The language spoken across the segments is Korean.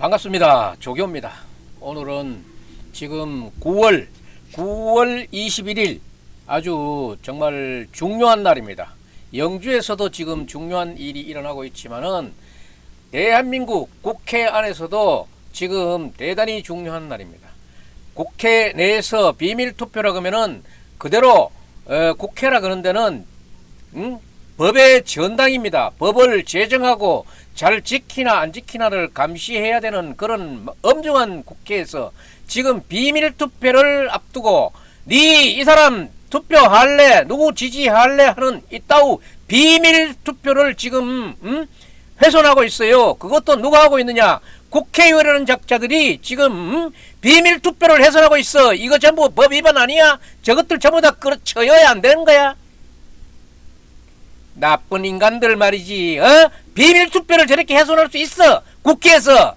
반갑습니다. 조교입니다. 오늘은 지금 9월 9월 21일 아주 정말 중요한 날입니다. 영주에서도 지금 중요한 일이 일어나고 있지만은 대한민국 국회 안에서도 지금 대단히 중요한 날입니다. 국회 내에서 비밀 투표라 그러면은 그대로 어, 국회라 그런 데는 응? 법의 전당입니다. 법을 제정하고 잘 지키나 안 지키나를 감시해야 되는 그런 엄중한 국회에서 지금 비밀 투표를 앞두고 네 이 사람 투표할래 누구 지지할래 하는 이따우 비밀 투표를 지금 음? 훼손하고 있어요. 그것도 누가 하고 있느냐? 국회의원이라는 작자들이 지금 음? 비밀 투표를 훼손하고 있어. 이거 전부 법 위반 아니야? 저것들 전부 다 끌어쳐야 안 되는 거야? 나쁜 인간들 말이지. 어? 비밀 투표를 저렇게 훼손할 수 있어. 국회에서.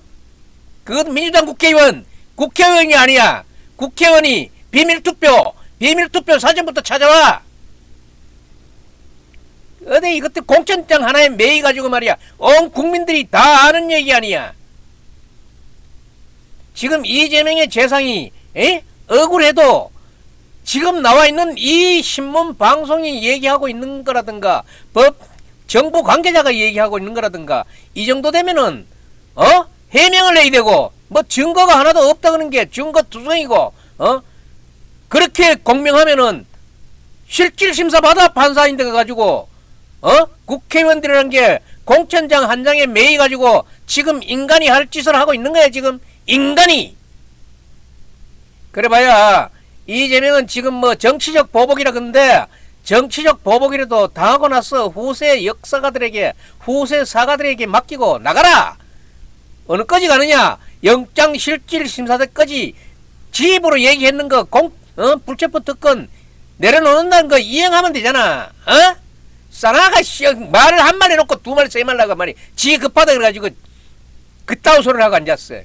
그건 민주당 국회의원. 국회의원이 아니야. 국회의원이 비밀 투표, 비밀 투표 사전부터 찾아와. 어디 이것도 공천장 하나에 매이 가지고 말이야. 온 국민들이 다 아는 얘기 아니야. 지금 이재명의 재상이 에? 억울해도 지금 나와 있는 이 신문 방송이 얘기하고 있는 거라든가 법 정부 관계자가 얘기하고 있는 거라든가 이 정도 되면은 어? 해명을 해야 되고 뭐 증거가 하나도 없다 그런 게 증거 투성이고 어? 그렇게 공명하면은 실질 심사 받아 판사인데 가지고 어? 국회의원들이라는 게 공천장 한 장에 매이 가지고 지금 인간이 할 짓을 하고 있는 거야 지금? 인간이! 그래봐야 이재명은 지금 뭐 정치적 보복이라 근데 정치적 보복이라도 당하고 나서 후세 역사가들에게 후세 사가들에게 맡기고 나가라 어느 까지 가느냐 영장 실질 심사대까지 지입으로 얘기했는 거 공, 어? 불체포 특권 내려놓는다는 거 이행하면 되잖아 어? 싸나가 씨 말을 한 마리 놓고 두 마리 세 마리 나가 말이 지 급하다 그래가지고 그따위 소리를 하고 앉았어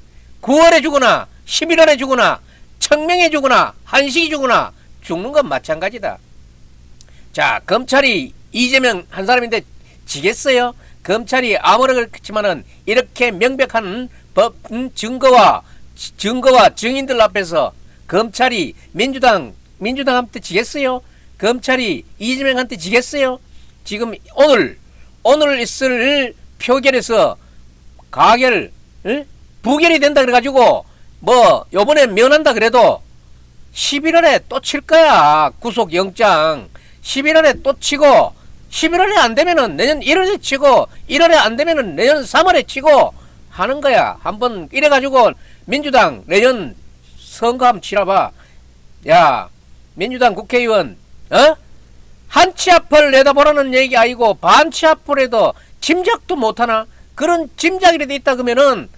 9월에 죽으나 11월에 죽으나 청명해 죽으나 한식이 죽으나 죽는 건 마찬가지다. 자 검찰이 이재명 한 사람인데 지겠어요? 검찰이 아무리 그렇지만은 이렇게 명백한 법 음, 증거와 증거와 증인들 앞에서 검찰이 민주당 민주당한테 지겠어요? 검찰이 이재명한테 지겠어요? 지금 오늘 오늘 있을 표결에서 가결 응? 부결이 된다 그래가지고 뭐 요번에 면한다 그래도 11월에 또 칠 거야 구속 영장. 11월에 또 치고 11월에 안 되면은 내년 1월에 치고 1월에 안 되면은 내년 3월에 치고 하는 거야. 한번 이래 가지고 민주당 내년 선거 한번 치러봐. 야 민주당 국회의원 어? 한치 앞을 내다보라는 얘기 아니고 반치 앞을 해도 짐작도 못하나? 그런 짐작이라도 있다 그러면은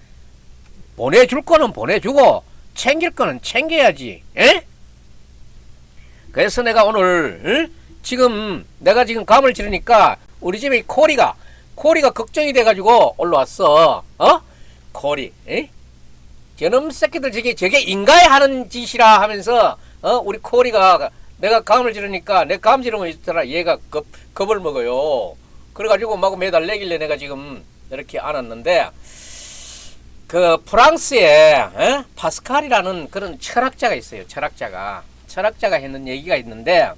보내줄 거는 보내주고 챙길 거는 챙겨야지. 에? 그래서 내가 오늘 응? 지금 내가 지금 감을 지르니까 우리 집에 코리가 코리가 걱정이 돼가지고 올라왔어. 어? 코리. 에? 저놈 새끼들 저게 저게 인가에 하는 짓이라 하면서 어 우리 코리가 내가 감을 지르니까 내 감 지르면 있더라 얘가 겁 겁을 먹어요. 그래가지고 막 매달 내길래 내가 지금 이렇게 안았는데 그 프랑스에 에? 파스칼이라는 그런 철학자가 있어요. 철학자가 철학자가 했는 얘기가 있는데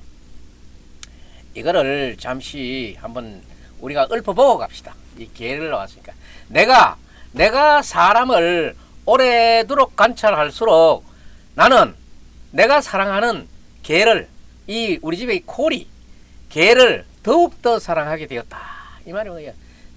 이거를 잠시 한번 우리가 읊어보고 갑시다. 이 기회를 나왔으니까 내가 내가 사람을 오래도록 관찰할수록 나는 내가 사랑하는 개를 이 우리 집의 이 코리 개를 더욱 더 사랑하게 되었다. 이 말이 뭐야?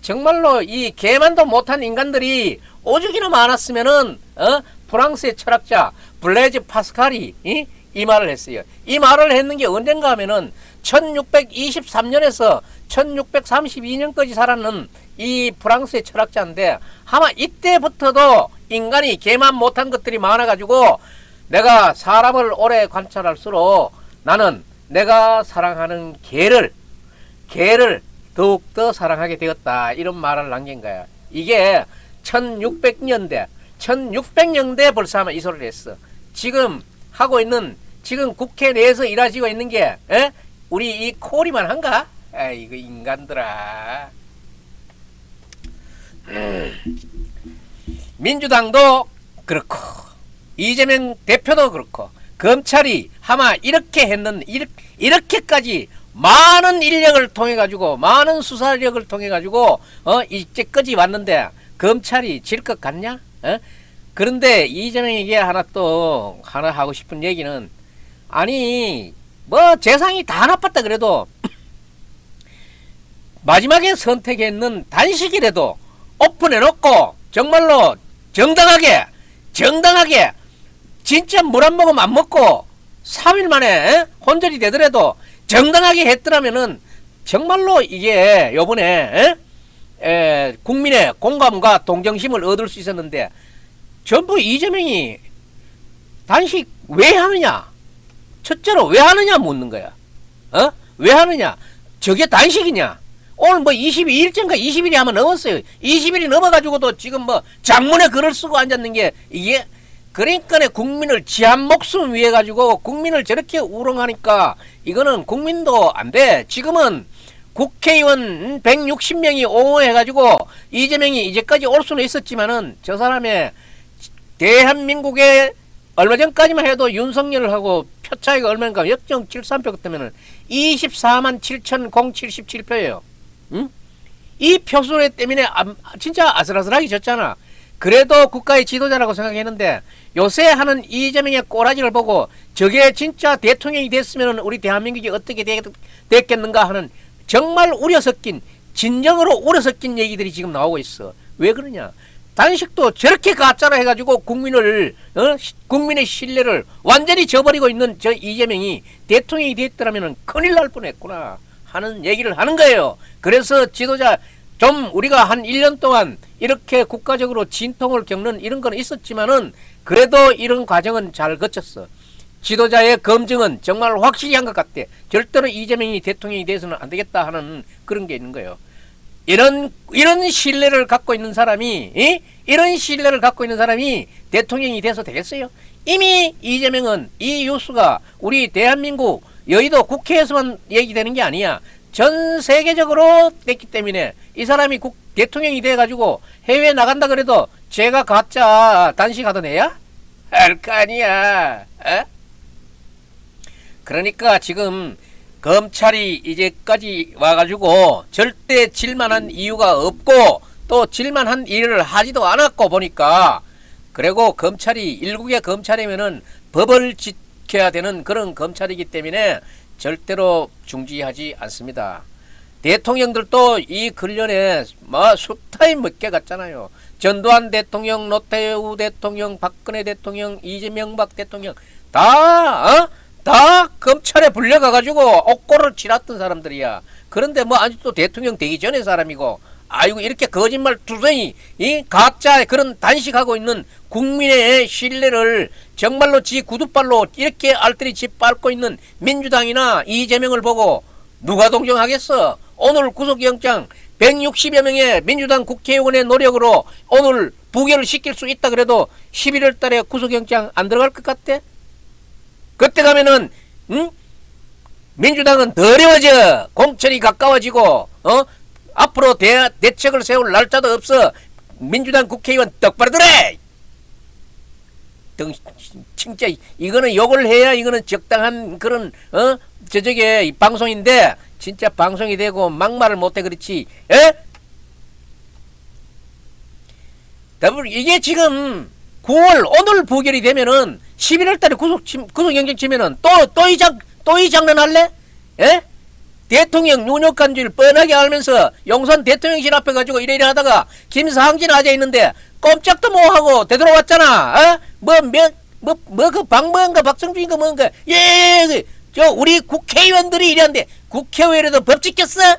정말로 이 개만도 못한 인간들이 오죽이나 많았으면은 어? 프랑스의 철학자 블레즈 파스칼이 이? 이 말을 했어요. 이 말을 했는 게 언젠가 하면은 1623년에서 1632년까지 살았는 이 프랑스의 철학자인데 아마 이때부터도 인간이 개만 못한 것들이 많아가지고 내가 사람을 오래 관찰할수록 나는 내가 사랑하는 개를 개를 더욱더 사랑하게 되었다 이런 말을 남긴 거야. 이게 1600년대 1600년대 벌써 아마 이 소리를 했어. 지금 하고 있는 지금 국회 내에서 일하시고 있는 게 에? 우리 이 코리만 한가? 아이고 인간들아. 민주당도 그렇고 이재명 대표도 그렇고 검찰이 아마 이렇게 했는 이렇- 이렇게까지 많은 인력을 통해 가지고 많은 수사력을 통해 가지고 어 이제까지 왔는데 검찰이 질 것 같냐? 어? 그런데 이재명에게 하나 또 하나 하고 싶은 얘기는 아니 뭐 재상이 다 나빴다 그래도 마지막에 선택했는 단식이라도 오픈해놓고 정말로 정당하게 정당하게 진짜 물 한 모금 안 먹고 3일 만에 에? 혼절이 되더라도 정당하게 했더라면은 정말로 이게 요번에 에? 에, 국민의 공감과 동정심을 얻을 수 있었는데 전부 이재명이 단식 왜 하느냐? 첫째로 왜 하느냐 묻는 거야. 어? 왜 하느냐? 저게 단식이냐? 오늘 뭐 22일째인가 20일이 아마 넘었어요. 20일이 넘어가지고도 지금 뭐 장문에 글을 쓰고 앉았는 게 이게 그러니까 국민을 지한 목숨 위해 가지고 국민을 저렇게 우롱하니까 이거는 국민도 안 돼. 지금은 국회의원 160명이 옹호해가지고 이재명이 이제까지 올 수는 있었지만은 저 사람의 대한민국의 얼마 전까지만 해도 윤석열을 하고 표 차이가 얼마인가 0.73표 때면은 24만 7,077표예요. 응? 이 표수에 때문에 안- 진짜 아슬아슬하게 졌잖아. 그래도 국가의 지도자라고 생각했는데 요새 하는 이재명의 꼬라지를 보고 저게 진짜 대통령이 됐으면 우리 대한민국이 어떻게 되, 됐겠는가 하는 정말 우려 섞인 진정으로 우려 섞인 얘기들이 지금 나오고 있어. 왜 그러냐? 단식도 저렇게 가짜로 해가지고 국민을 어? 시- 국민의 신뢰를 완전히 저버리고 있는 저 이재명이 대통령이 됐더라면 큰일 날 뻔했구나 하는 얘기를 하는 거예요. 그래서 지도자 좀 우리가 한 1년 동안 이렇게 국가적으로 진통을 겪는 이런 건 있었지만은 그래도 이런 과정은 잘 거쳤어. 지도자의 검증은 정말 확실히 한 것 같아. 절대로 이재명이 대통령이 돼서는 안 되겠다 하는 그런 게 있는 거예요. 이런 이런 신뢰를 갖고 있는 사람이 이? 이런 신뢰를 갖고 있는 사람이 대통령이 돼서 되겠어요? 이미 이재명은 이 뉴스가 우리 대한민국 여의도 국회에서만 얘기되는 게 아니야. 전 세계적으로 됐기 때문에 이 사람이 국, 대통령이 돼가지고 해외 나간다 그래도 제가 가짜 단식하던 애야? 할거 아니야. 에? 그러니까 지금 검찰이 이제까지 와가지고 절대 질만한 이유가 없고 또 질만한 일을 하지도 않았고 보니까 그리고 검찰이 일국의 검찰이면은 법을 지켜야 되는 그런 검찰이기 때문에 절대로 중지하지 않습니다. 대통령들도 이 근련에 뭐 숱하게 먹게 갔잖아요. 전두환 대통령, 노태우 대통령, 박근혜 대통령, 이재명 박 대통령 다 어? 다 검찰에 불려가가지고 옥고를 치렀던 사람들이야. 그런데 뭐 아직도 대통령 되기 전에 사람이고 아이고 이렇게 거짓말 투성이 이 가짜 그런 단식하고 있는 국민의 신뢰를 정말로 지 구두발로 이렇게 알뜰히 짓밟고 있는 민주당이나 이재명을 보고 누가 동정하겠어? 오늘 구속영장 160여 명의 민주당 국회의원의 노력으로 오늘 부결을 시킬 수 있다 그래도 11월 달에 구속영장 안 들어갈 것 같아? 그때 가면은 응? 민주당은 더 어려워져. 공천이 가까워지고 어? 앞으로 대, 대책을 세울 날짜도 없어. 민주당 국회의원 똑바로 들어! 등, 진짜 이거는 욕을 해야 이거는 적당한 그런 어? 이 방송인데 진짜 방송이 되고 막말을 못해 그렇지 에? 더불 이게 지금 9월 오늘 부결이 되면은 11월 달에 구속 치- 구속영장 치면은 또 또 이 장 또 이 장난 할래? 예? 대통령 윤핵한 줄 뻔하게 알면서 용산 대통령실 앞에 가지고 이래 이래 하다가 김상진 아재 있는데 꼼짝도 못 하고 되돌아왔잖아. 어? 뭐몇뭐뭐 그 방법인가 박성준인가 뭔가 예, 저 우리 국회의원들이 이랬는데 국회의원에도 법 지켰어?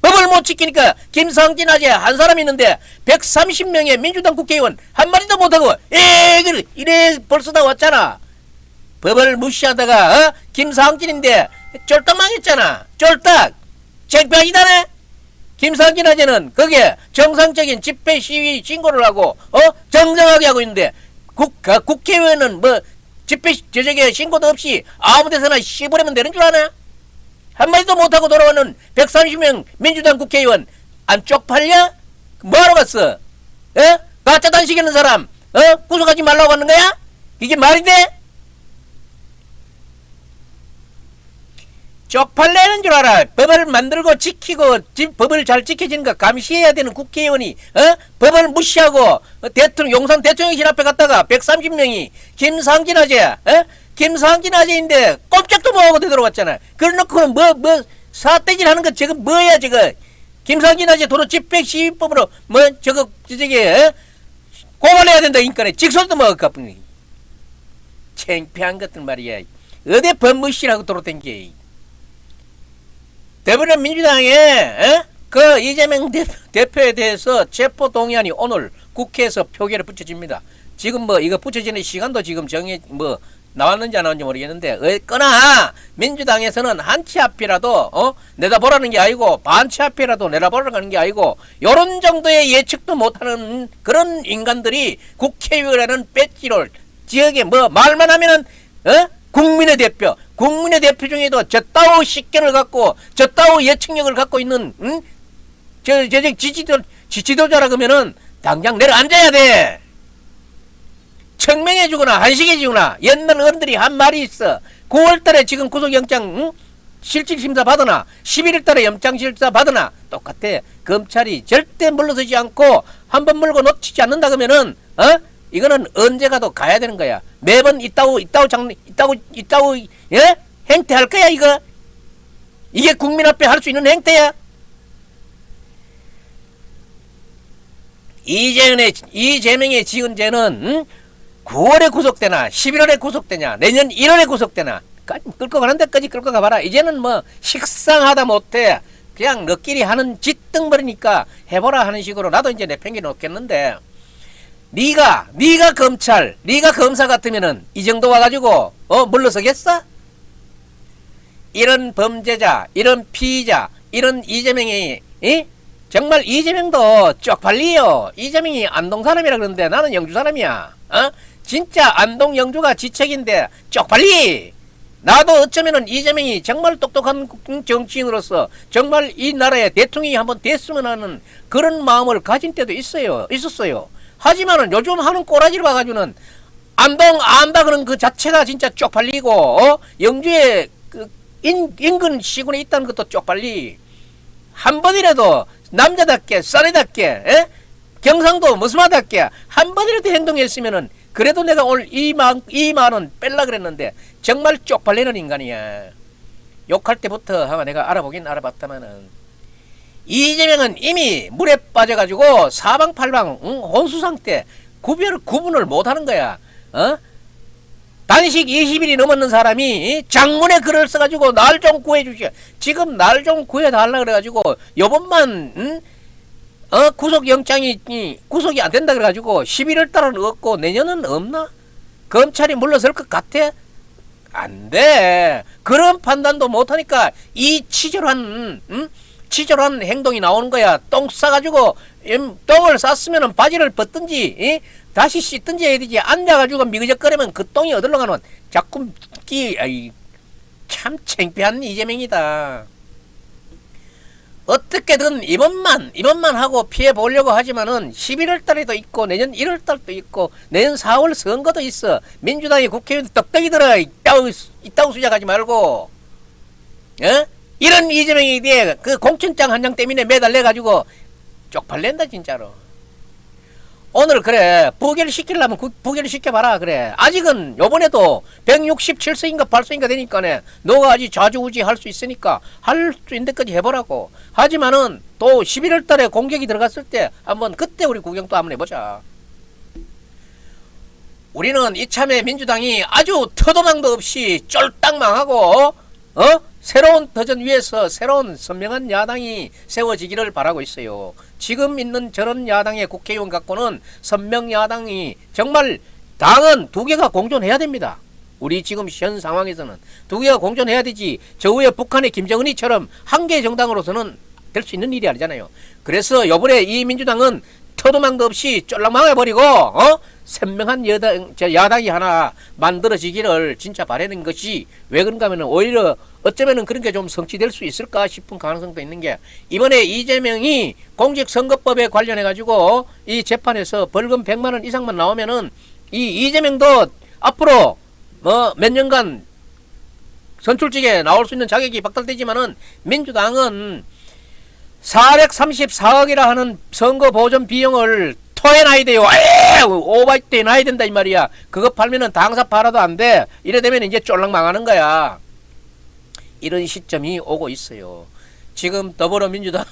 법을 못 지키니까 김상진 아재 한 사람 있는데 130명의 민주당 국회의원 한 마리도 못하고 에 그래 이래 벌써 다 왔잖아. 법을 무시하다가 어? 김상진인데 쫄딱 망했잖아. 쫄딱. 창피하기다네. 김상진 아재는 거기에 정상적인 집회 시위 신고를 하고 어 정정하게 하고 있는데 국 아, 국회의원은 뭐 집회 시- 저녁에 신고도 없이 아무 데서나 씹으려면 되는 줄 아나? 한마디도 못하고 돌아오는 130명 민주당 국회의원 안 쪽팔려? 뭐하러 갔어? 에? 가짜 단식하는 사람 어 구속하지 말라고 하는 거야? 이게 말이 돼? 쪽팔내는 줄 알아. 법을 만들고 지키고 지- 법을 잘 지켜지는 거 감시해야 되는 국회의원이 어? 법을 무시하고 어, 대통령 용산 대통령실 앞에 갔다가 130명이 김상진 아재 어? 김상진 아재인데 꼼짝도 못하고 되돌아왔잖아. 그래놓고는 뭐뭐 사태질 하는 거 저거 뭐야 저거 김상진 아재 도로 집행 시위법으로 뭐 저거 저기 어? 고발해야 된다 인간에 직설도 먹을 까 뿐이 창피한 것들 말이야. 어디 법 무시라고 돌아댕겨. 더불어민주당의 에? 그 이재명 대, 대표 에 대해서 체포 동의안이 오늘 국회에서 표결에 붙여집니다. 지금 뭐 이거 붙여지는 시간도 지금 정해 뭐 나왔는지 안 나왔는지 모르겠는데 어거나 민주당에서는 한 치 앞이라도 어 내다보라는 게 아니고 반 치 앞이라도 내다보라는 게 아니고 요런 정도의 예측도 못하는 그런 인간들이 국회의원이라는 배지를 지역에 뭐 말만 하면은 어 국민의 대표, 국민의 대표 중에도 저따오 식견을 갖고 저따오 예측력을 갖고 있는 응? 저, 저, 저 지지도 지지도자라 그러면은 당장 내려앉아야 돼. 청명해 주거나 한식해 주거나 옛날 어른들이 한 말이 있어. 9월달에 지금 구속영장 응? 실질심사 받으나 11월달에 영장실사 받으나 똑같아. 검찰이 절대 물러서지 않고 한 번 물고 놓치지 않는다 그러면은 어? 이거는 언제 가도 가야 되는 거야. 매번 이따오 이따오 장 이따오 이따오 예? 행태할 거야 이거. 이게 국민 앞에 할 수 있는 행태야. 이재명의 이재명의 지은 죄는 응? 9월에 구속되나 11월에 구속되냐 내년 1월에 구속되나 끌고 가는 데까지 끌고 가봐라 이제는 뭐 식상하다 못해 그냥 너끼리 하는 짓덩버리니까 해보라 하는 식으로 나도 이제 내팽개 놓겠는데 네가 네가 검찰 네가 검사 같으면은 이 정도 와가지고 어 물러서겠어? 이런 범죄자 이런 피의자 이런 이재명이 이? 정말 이재명도 쪽팔리요 이재명이 안동 사람이라 그러는데 나는 영주 사람이야 어? 진짜 안동 영주가 지책인데 쪽팔리 나도 어쩌면은 이재명이 정말 똑똑한 정치인으로서 정말 이 나라의 대통령이 한번 됐으면 하는 그런 마음을 가진 때도 있어요 있었어요 하지만은 요즘 하는 꼬라지를 봐가지고는 안동 안다 그런 그 자체가 진짜 쪽팔리고 어? 영주에 그 인, 인근 시군에 있다는 것도 쪽팔리 한 번이라도 남자답게 쌀이답게 에? 경상도 무스마답게 한 번이라도 행동했으면은 그래도 내가 오늘 이만 이만원 뺄라 그랬는데 정말 쪽팔리는 인간이야. 욕할 때부터 아마 내가 알아보긴 알아봤다마는 이재명은 이미 물에 빠져가지고 사방팔방 응? 혼수 상태 구별 구분을 못하는 거야. 어? 단식 20일이 넘었는 사람이 장문에 글을 써가지고 날 좀 구해주시오. 지금 날 좀 구해달라 그래가지고 요번만 응? 어 구속영장이 이, 구속이 안 된다 그래가지고 11월 달은 없고 내년은 없나? 검찰이 물러설 것 같아? 안 돼. 그런 판단도 못하니까 이 치졸한 응? 치졸한 행동이 나오는 거야. 똥 싸가지고 음, 똥을 쌌으면 바지를 벗든지 이? 다시 씻든지 해야 되지. 앉아가지고 미그적거리면 그 똥이 어디로 가는 자꾸 끼 아이, 참 창피한 이재명이다. 어떻게든 이번만 이번만 하고 피해 보려고 하지만은 11월 달에도 있고 내년 1월 달도 있고 내년 4월 선거도 있어 민주당이 국회의원 떡떡이 들어 이따우 이따우 수작하지 말고 어? 이런 이재명에 대해 그 공천장 한 장 때문에 매달려 가지고 쪽팔린다 진짜로. 오늘 그래 부결 시키려면 구- 부결 시켜봐라 그래. 아직은 요번에도 167세인가 8세인가 되니까네. 너가 아직 좌지우지 할 수 있으니까 할 수 있는 데까지 해보라고. 하지만은 또 11월 달에 공격이 들어갔을 때 한번 그때 우리 구경 또 한번 해보자. 우리는 이참에 민주당이 아주 터도망도 없이 쫄딱 망하고 어? 새로운 도전 위에서 새로운 선명한 야당이 세워지기를 바라고 있어요. 지금 있는 저런 야당의 국회의원 갖고는 선명 야당이 정말 당은 두 개가 공존해야 됩니다. 우리 지금 현 상황에서는 두 개가 공존해야 되지. 저 위에 북한의 김정은이처럼 한개 정당으로서는 될 수 있는 일이 아니잖아요. 그래서 요번에 이 민주당은 터도망도 없이 쫄랑망해버리고 어? 선명한 여당, 저 야당이 하나 만들어지기를 진짜 바라는 것이 왜 그런가 하면 오히려 어쩌면은 그런 게 좀 성취될 수 있을까 싶은 가능성도 있는 게 이번에 이재명이 공직선거법에 관련해 가지고 이 재판에서 벌금 100만 원 이상만 나오면은 이 이재명도 앞으로 뭐 몇 년간 선출직에 나올 수 있는 자격이 박탈되지만은 민주당은 434억이라 하는 선거 보존 비용을 토해놔야 돼요. 에 오바이트 놔야 된다 이 말이야. 그거 팔면은 당사 팔아도 안 돼. 이래 되면 이제 쫄랑 망하는 거야. 이런 시점이 오고 있어요. 지금 더불어민주당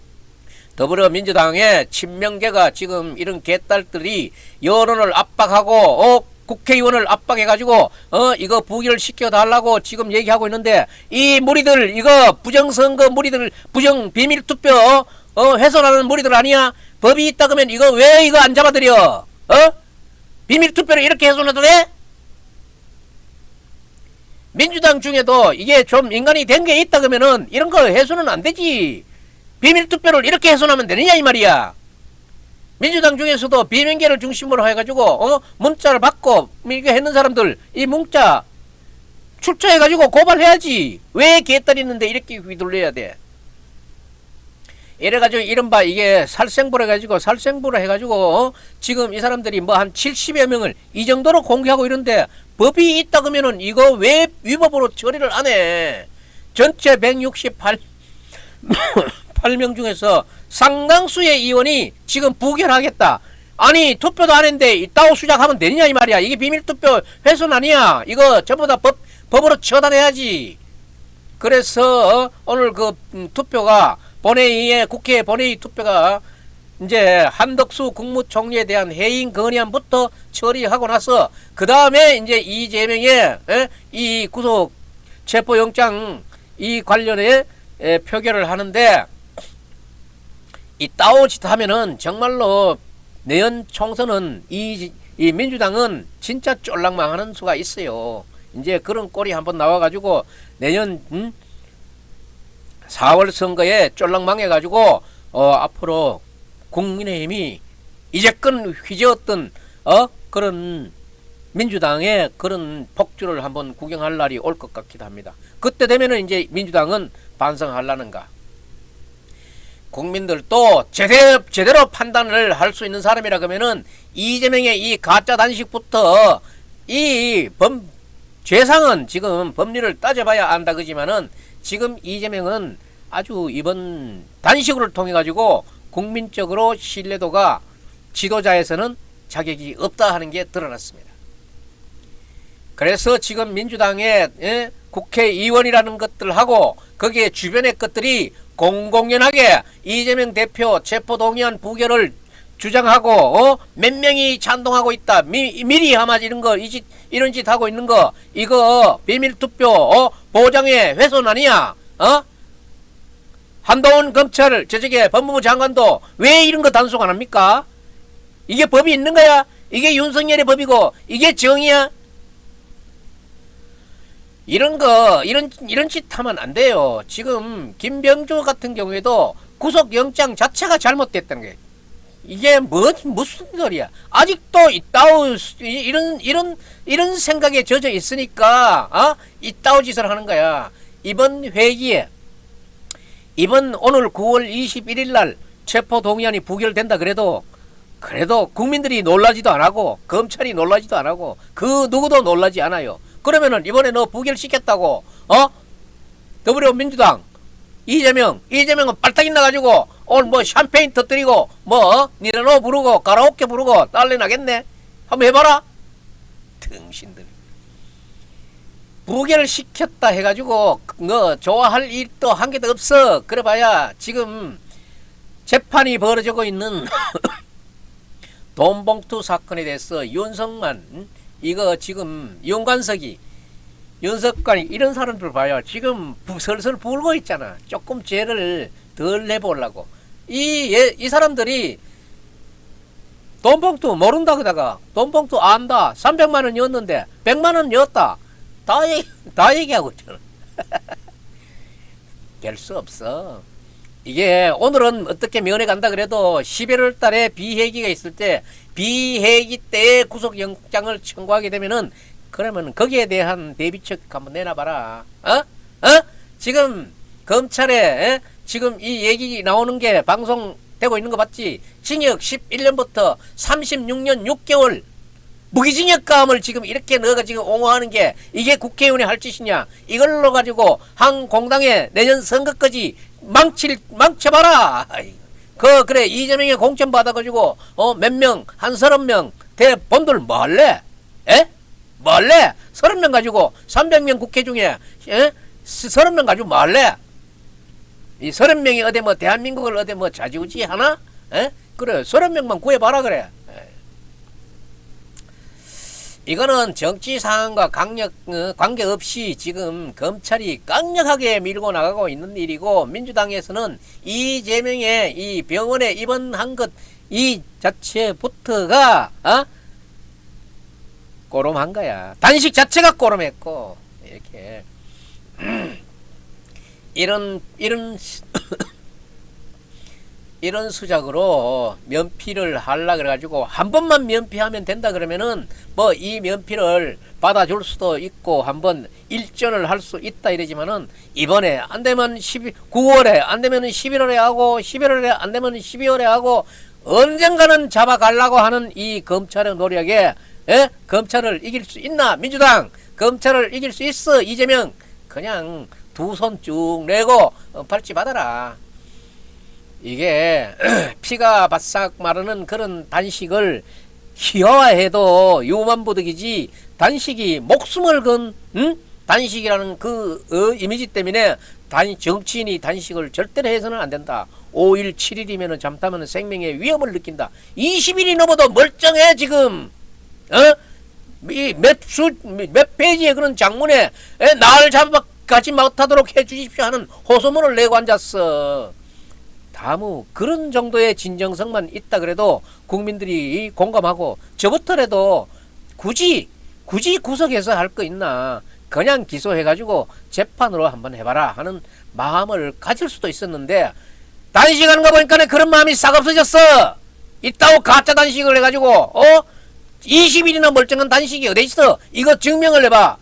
더불어민주당의 친명계가 지금 이런 개딸들이 여론을 압박하고 어 국회의원을 압박해가지고 어 이거 부결 시켜달라고 지금 얘기하고 있는데 이 무리들 이거 부정선거 무리들 부정 비밀투표 어 훼손하는 무리들 아니야? 법이 있다 그러면 이거 왜 이거 안 잡아들여? 어? 비밀 투표를 이렇게 훼손해도 돼? 민주당 중에도 이게 좀 인간이 된 게 있다 그러면은 이런 거 훼손은 안 되지. 비밀 투표를 이렇게 훼손하면 되느냐 이 말이야. 민주당 중에서도 비명계를 중심으로 해가지고 어? 문자를 받고 이게 했는 사람들 이 문자 출처해가지고 고발해야지. 왜 개딸 있는데 이렇게 휘둘려야 돼 이래가지고 이른바 이게 살생부를 해가지고 살생부를 해가지고 어? 지금 이 사람들이 뭐 한 70여 명을 이 정도로 공개하고 이런데 법이 있다 그러면은 이거 왜 위법으로 처리를 안 해? 전체 168 8명 중에서 상당수의 의원이 지금 부결하겠다. 아니 투표도 안 했는데 이따오 수작하면 되느냐 이 말이야. 이게 비밀투표 훼손 아니야. 이거 전부 다 법, 법으로 처단해야지. 그래서 어, 오늘 그 음, 투표가 본회의에 국회 본회의 투표가 이제 한덕수 국무총리에 대한 해임 건의안부터 처리하고 나서 그 다음에 이제 이재명의 에? 이 구속 체포영장 이 관련해 에, 표결을 하는데 이 따오 짓 하면은 정말로 내년 총선은 이, 이 민주당은 진짜 쫄랑망하는 수가 있어요. 이제 그런 꼴이 한번 나와가지고 내년 음? 4월 선거에 쫄랑 망해가지고 어, 앞으로 국민의힘이 이제껏 휘저었던 어 그런 민주당의 그런 폭주를 한번 구경할 날이 올 것 같기도 합니다. 그때 되면은 이제 민주당은 반성하려는가. 국민들도 제대로, 제대로 판단을 할 수 있는 사람이라 그러면은 이재명의 이 가짜 단식부터 이 범, 죄상은 지금 법리를 따져봐야 안다 그지만은 지금 이재명은 아주 이번 단식을 통해 가지고 국민적으로 신뢰도가 지도자에서는 자격이 없다 하는 게 드러났습니다. 그래서 지금 민주당의 예? 국회의원이라는 것들하고 거기에 주변의 것들이 공공연하게 이재명 대표 체포동의안 부결을 주장하고 어? 몇 명이 찬동하고 있다 미, 미리 아마 이런 거 이짓 이런 짓 하고 있는 거 이거 비밀 투표 어? 보장의 훼손 아니야 어? 한동훈 검찰 저쪽에 법무부 장관도 왜 이런 거 단속 안 합니까? 이게 법이 있는 거야? 이게 윤석열의 법이고 이게 정의야? 이런 거 이런 이런 짓 하면 안 돼요. 지금 김병조 같은 경우에도 구속 영장 자체가 잘못됐다는 게 이게 뭐 무슨 소리야? 아직도 이따오 이런 이런 이런 생각에 젖어 있으니까 아 이따오 짓을 하는 거야. 이번 회기에 이번 오늘 9월 21일 날 체포 동의안이 부결된다 그래도 그래도 국민들이 놀라지도 안 하고 검찰이 놀라지도 안 하고 그 누구도 놀라지 않아요. 그러면은 이번에 너 부결시켰다고 어? 더불어민주당 이재명 이재명은 빨딱이 나가지고 오늘 뭐 샴페인 터뜨리고 뭐 니네노 부르고 가라오케 부르고 난리 나겠네. 한번 해봐라. 등신들. 부결 시켰다 해가지고 너 좋아할 일도 한 개도 없어. 그래봐야 지금 재판이 벌어지고 있는 돈봉투 사건에 대해서 윤석만 응? 이거 지금 윤관석이 윤석관이 이런 사람들 봐요. 지금 부- 슬슬 불고 있잖아. 조금 죄를 덜 내보려고. 이, 예, 이 사람들이 돈봉투 모른다 그다가 돈봉투 안다. 300만 원이었는데 100만 원이었다. 다, 얘기, 다 얘기하고 있잖아. 될 수 없어. 이게 오늘은 어떻게 면회 간다 그래도 11월 달에 비회기가 있을 때 비회기 때에 구속영장을 청구하게 되면은 그러면 거기에 대한 대비책 한번 내놔봐라. 어? 어? 지금 검찰에 에? 지금 이 얘기 나오는 게 방송되고 있는 거 봤지? 징역 11년부터 36년 6개월 무기징역감을 지금 이렇게 넣어가 지금 옹호하는 게 이게 국회의원이 할 짓이냐? 이걸로 가지고 한 공당에 내년 선거까지 망칠 망쳐봐라. 그 그래 이재명이 공천 받아가지고 어 몇 명 한 서른 명 대본들 뭐 할래? 에? 뭐 할래? 서른 명 가지고 300명 국회 중에 에? 서른 명 가지고 뭐 할래? 이 서른 명이 어디 뭐 대한민국을 어디 뭐 좌지우지 하나? 에? 그래 서른 명만 구해봐라 그래. 에. 이거는 정치 상황과 강력 어, 관계 없이 지금 검찰이 강력하게 밀고 나가고 있는 일이고 민주당에서는 이재명의 이 병원에 입원한 것 이 자체부터가 어? 꼬름한 거야. 단식 자체가 꼬름했고 이렇게 이런 이런 이런 수작으로 면피를 하려 그래가지고 한 번만 면피하면 된다 그러면은 뭐 이 면피를 받아줄 수도 있고 한 번 일전을 할 수 있다 이러지만은 이번에 안 되면 12, 9월에 안 되면 11월에 하고 11월에 안 되면 12월에 하고 언젠가는 잡아가려고 하는 이 검찰의 노력에 에? 검찰을 이길 수 있나 민주당 검찰을 이길 수 있어 이재명 그냥 두 손 쭉 내고 어, 발치 받아라. 이게 피가 바싹 마르는 그런 단식을 희화해도 유만부득이지 단식이 목숨을 건 응? 단식이라는 그 어, 이미지 때문에 단 정치인이 단식을 절대로 해서는 안 된다. 5일 7일이면 잠타면 생명의 위험을 느낀다. 20일이 넘어도 멀쩡해 지금. 어? 이몇수몇 페이지의 그런 장문에 에, 날 잡아가지 못하도록 해주십시오 하는 호소문을 내고 앉았어. 다무 그런 정도의 진정성만 있다 그래도 국민들이 공감하고 저부터라도 굳이 굳이 구속해서 할 거 있나 그냥 기소해가지고 재판으로 한번 해봐라 하는 마음을 가질 수도 있었는데 단식하는 거 보니까 그런 마음이 싹 없어졌어 있다고 가짜 단식을 해가지고 어 20일이나 멀쩡한 단식이 어디 있어 이거 증명을 해봐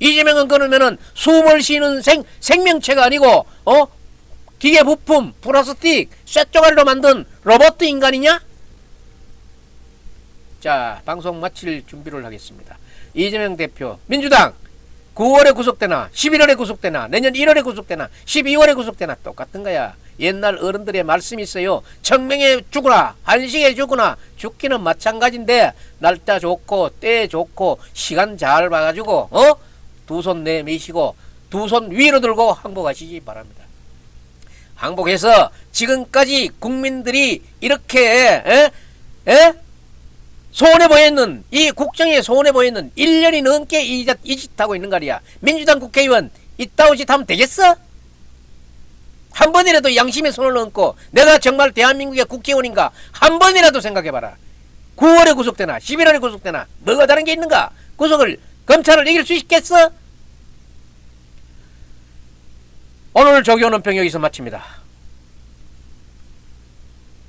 이재명은 그러면은 숨을 쉬는 생, 생명체가 아니고 어 기계 부품, 플라스틱, 쇳조각으로 만든 로봇 인간이냐? 자, 방송 마칠 준비를 하겠습니다. 이재명 대표, 민주당 9월에 구속되나, 11월에 구속되나, 내년 1월에 구속되나, 12월에 구속되나 똑같은 거야. 옛날 어른들의 말씀이 있어요. 청명에 죽으나, 한식에 죽으나, 죽기는 마찬가지인데 날짜 좋고 때 좋고 시간 잘 봐가지고 어? 두 손 내미시고 두 손 위로 들고 항복하시기 바랍니다. 항복해서 지금까지 국민들이 이렇게 에? 에? 소원해 보였는 이 국정에 소원해 보였는 1년이 넘게 이짓하고 있는 거 아니야. 민주당 국회의원 이따오 짓 하면 되겠어? 한 번이라도 양심에 손을 얹고 내가 정말 대한민국의 국회의원인가 한 번이라도 생각해봐라. 9월에 구속되나 11월에 구속되나 뭐가 다른 게 있는가? 구속을 검찰을 이길 수 있겠어? 오늘 조교는 평 여기서 마칩니다.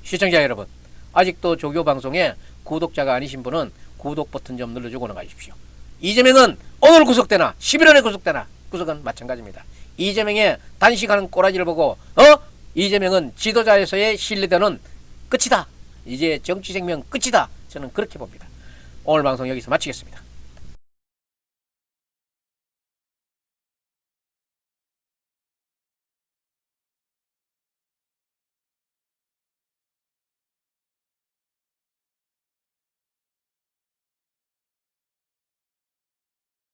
시청자 여러분, 아직도 조교 방송에 구독자가 아니신 분은 구독 버튼 좀 눌러주고 나가십시오. 이재명은 오늘 구속되나 11월에 구속되나 구속은 마찬가지입니다. 이재명의 단식하는 꼬라지를 보고 어 이재명은 지도자에서의 신뢰도는 끝이다. 이제 정치 생명 끝이다. 저는 그렇게 봅니다. 오늘 방송 여기서 마치겠습니다.